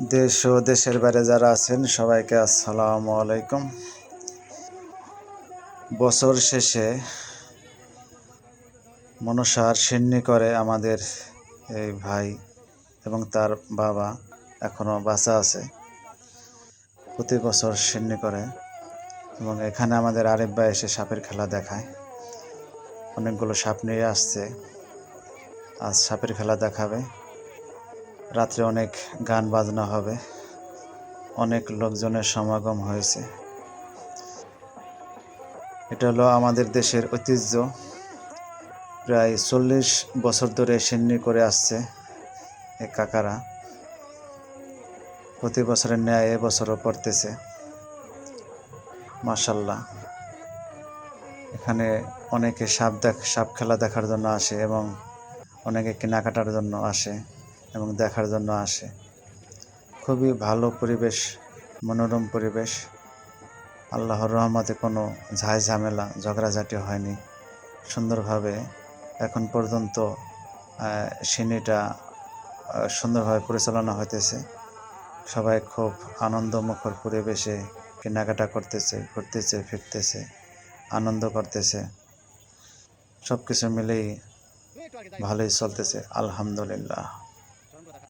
দেশ ও দেশের বাইরে যারা আছেন, সবাইকে আসসালামু আলাইকুম। বছর শেষে মনসার সিন্নি করে আমাদের এই ভাই এবং তার বাবা এখনও বাঁচা আছে। প্রতি বছর সিন্নি করে এবং এখানে আমাদের আরেক ভাই এসে সাপের খেলা দেখায়। অনেকগুলো সাপ নিয়ে আসছে। আজ সাপের খেলা দেখাবে। রাত্রে অনেক গান বাজনা হবে। অনেক লোকজনের সমাগম হয়েছে। এটা হলো আমাদের দেশের ঐতিহ্য। প্রায় চল্লিশ বছর ধরে সিন্নি করে আসছে এই কাকারা। প্রতি বছরের ন্যায় এবছরও পড়তেছে। মাসাল্লাহ এখানে অনেকে সাপ দেখ, সাপ খেলা দেখার জন্য আসে এবং অনেকে কেনাকাটার জন্য আসে। এবং দেখার জন্য আসে। খুবই ভালো পরিবেশ, মনোরম পরিবেশ। আল্লাহর রহমতে কোনো ঝাই ঝামেলা ঝগড়াঝাটি হয়নি। সুন্দরভাবে এখন পর্যন্ত সিনেটা সুন্দরভাবে পরিচালনা হইতেছে। সবাই খুব আনন্দমুখর পরিবেশে কেনাকাটা করতেছে, ঘুরতেছে, ফিরতেছে, আনন্দ করতেছে। সব কিছু মিলেই ভালোই চলতেছে, আলহামদুলিল্লাহ।